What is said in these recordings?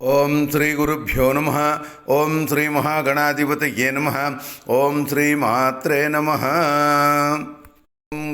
ఓం శ్రీ గురుభ్యో నమ ఓం శ్రీ మహాగణాధిపతయే నమ ఓం శ్రీ మాత్రే నమ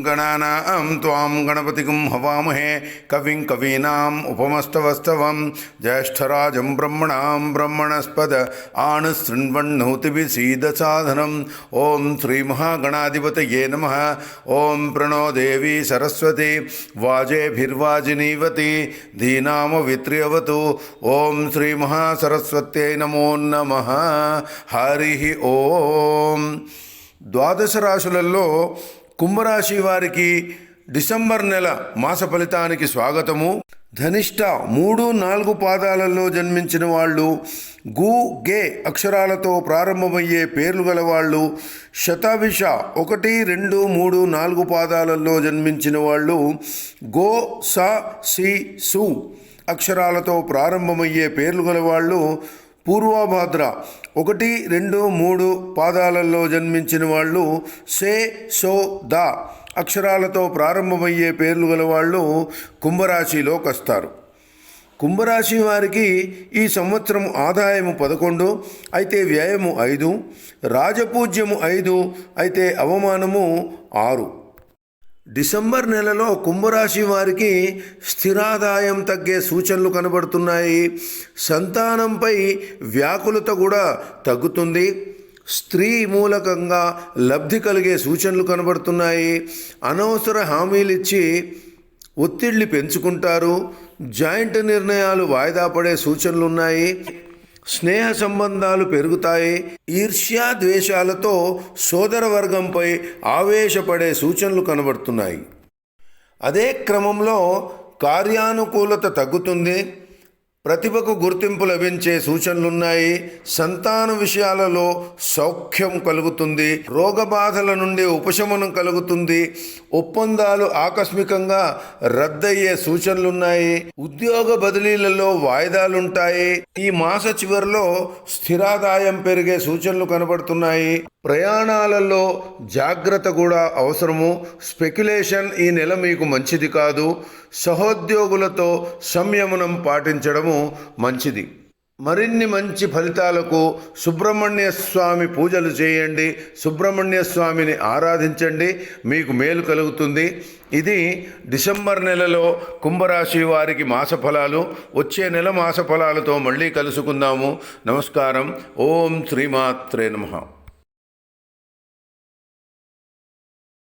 గణానాం త్వాం గణపతికం హవామహే కవిం కవీనాం ఉపమస్తవస్తవం జ్యేష్ఠరాజం బ్రహ్మణాం బ్రహ్మణస్పద ఆను శృణ్వన్నోతిభిసీదసాధనం ఓం శ్రీ మహాగణాధిపతయే నమ ఓం ప్రణో దేవి సరస్వతి వాజేభిర్వాజినీవతి ధీనామవిత్ర్యవతు ఓం శ్రీ మహాసరస్వత్యై నమో నమ హరి ఓం ద్వాదశ రాశులలో కుంభరాశి వారికి డిసెంబర్ నెల మాస ఫలితానికి స్వాగతము. ధనిష్ట మూడు నాలుగు పాదాలలో జన్మించిన వాళ్ళు గు గే అక్షరాలతో ప్రారంభమయ్యే పేర్లు గలవాళ్ళు శతవిష ఒకటి రెండు మూడు నాలుగు పాదాలలో జన్మించిన వాళ్ళు గో స సి సు అక్షరాలతో ప్రారంభమయ్యే పేర్లు గలవాళ్ళు పూర్వభాద్ర. ఒకటి రెండు మూడు పాదాలలో జన్మించిన వాళ్ళు సే సో ద. అక్షరాలతో ప్రారంభమయ్యే పేర్లు గల వాళ్ళు కుంభరాశిలోకి వస్తారు కుంభరాశి వారికి ఈ సంవత్సరం ఆదాయము పదకొండు అయితే వ్యయము ఐదు రాజపూజ్యము ఐదు అయితే అవమానము ఆరు. డిసెంబర్ నెలలో కుంభరాశి వారికి స్థిరాదాయం తగ్గే సూచనలు కనబడుతున్నాయి. సంతానంపై వ్యాకులత కూడా తగ్గుతుంది. స్త్రీ మూలకంగా లబ్ధి కలిగే సూచనలు కనబడుతున్నాయి. అనవసర హామీలు ఇచ్చి ఒత్తిళ్ళు పెంచుకుంటారు. జాయింట్ నిర్ణయాలు వాయిదా పడే సూచనలు ఉన్నాయి. స్నేహ సంబంధాలు పెరుగుతాయి. ఈర్ష్యా ద్వేషాలతో సోదర వర్గంపై ఆవేశపడే సూచనలు కనబడుతున్నాయి. అదే క్రమంలో కార్యానుకూలత తగ్గుతుంది. ప్రతిభకు గుర్తింపు లభించే సూచనలున్నాయి. సంతాన విషయాలలో సౌఖ్యం కలుగుతుంది. రోగబాధల నుండి ఉపశమనం కలుగుతుంది. ఒప్పందాలు ఆకస్మికంగా రద్దయ్యే సూచనలున్నాయి. ఉద్యోగ బదిలీలలో వాయిదాలుంటాయి. ఈ మాస చివరిలో స్థిరాదాయం పెరిగే సూచనలు కనబడుతున్నాయి. ప్రయాణాలలో జాగ్రత్త కూడా అవసరము. స్పెక్యులేషన్ ఈ నెల మీకు మంచిది కాదు. సహోద్యోగులతో సంయమనం పాటించడము మంచిది. మరిన్ని మంచి ఫలితాలకు సుబ్రహ్మణ్య స్వామి పూజలు చేయండి. సుబ్రహ్మణ్య స్వామిని ఆరాధించండి. మీకు మేలు కలుగుతుంది. ఇది డిసెంబర్ నెలలో కుంభరాశి వారికి మాస ఫలాలు వచ్చే నెల మాస ఫలాలతో మళ్ళీ కలుసుకుందాము. నమస్కారం. ఓం శ్రీమాత్రే నమః.